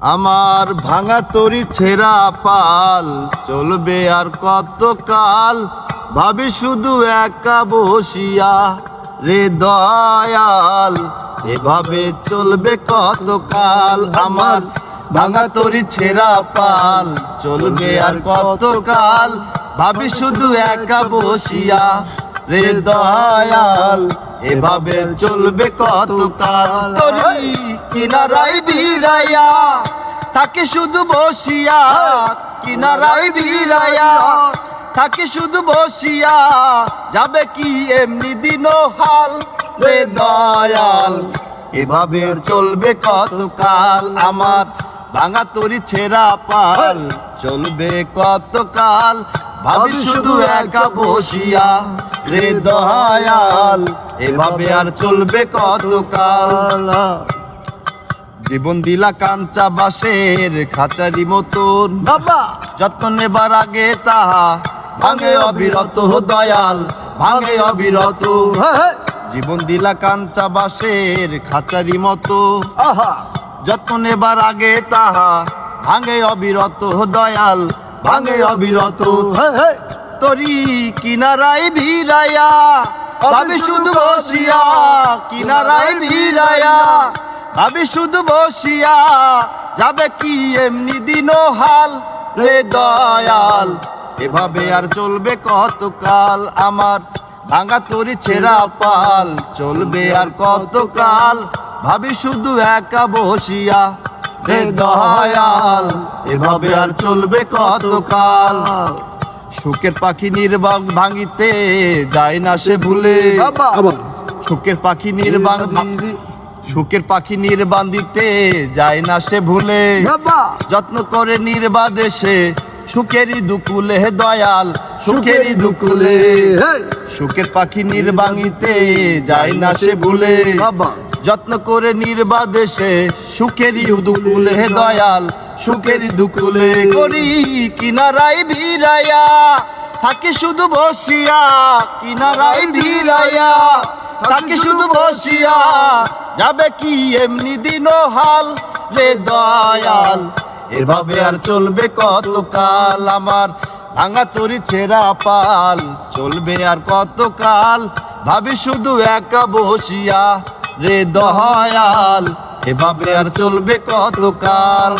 আমার ভাঙা তরি ছেঁড়া পাল চলবে আর কত কাল ভাবি শুধু একা বসিয়া রে দয়াল, এভাবে চলবে কত কাল আমার ভাঙা তরি ছেঁড়া পাল চলবে আর কত কাল ভাবি শুধু একা বসিয়া রে দয়াল এভাবে চলবে কত কাল তরি কিনারাই বিরাইয়া, থাকে শুধু বসিয়া। কিনারাই বিরাইয়া, থাকে শুধু বসিয়া। যাবে কি এমনি দিন হাল রে দয়াল? এভাবে চলবে কত কাল আমার ভাঙা তরি ছেঁড়া পাল। চলবে কত কাল ভাবি শুধু একা বসিয়া রে দয়াল এভাবে আর চলবে কত কাল জীবন দিলা কাঞ্চা বাসের খাঁচারি মতন। বাবা! যত্ন নেবার আগে তাহা ভাঙে অবিরত দয়াল ভাঙে অবিরত। জীবন দিলা কাঞ্চা বাসের খাঁচারি মতো আহা! যত্ন নেবার আগে তাহা ভাঙে অবিরত দয়াল ভাঙে অবিরত। তরি কিনারাই ভিড়াইয়া ভাবি শুধু বসিয়া কিনারাই ভিড়াইয়া ভাবি শুধু বসিয়া, যাবে কি এমনি দিন হাল রে দয়াল? এভাবে আর চলবে কতকাল আমার ভাঙা তরি ছেঁড়া পাল? চলবে আর কতকাল? ভাবি শুধু একা বসিয়া রে দয়াল এভাবে আর চলবে কত কাল সুখের পাখি নির্বাক ভাঙিতে যায় না সে ভুলে। বাবা। সুখের পাখি নির্বাণ সুখের পাখি নির্বান্দিতে যায় না সে ভুলে। যত্ন করে নির্বাদে সে সুখেরই দুকুলে হে দয়াল সুখেরই দুকুলে। সুখের পাখি নির্বাণিতে যায় না সে ভুলে। বাবা। যত্ন করে নির্বাদে সে সুখেরই দুকুলে দয়াল, সুখেরই দুকুলে করি কিনারাই ভিড়াইয়া। থাকি শুধু বসিয়া কিনারাই ভিড়াইয়া। থাকি শুধু বসিয়া, যাবে কি এমনি দিন হাল রে দয়াল? এভাবে আর চলবে কত কাল আমার ভাঙা তরি ছেঁড়া পাল? চলবে আর কত কাল ভাবি শুধু একা বসিয়া রে দয়াল এভাবে আর চলবে কত কাল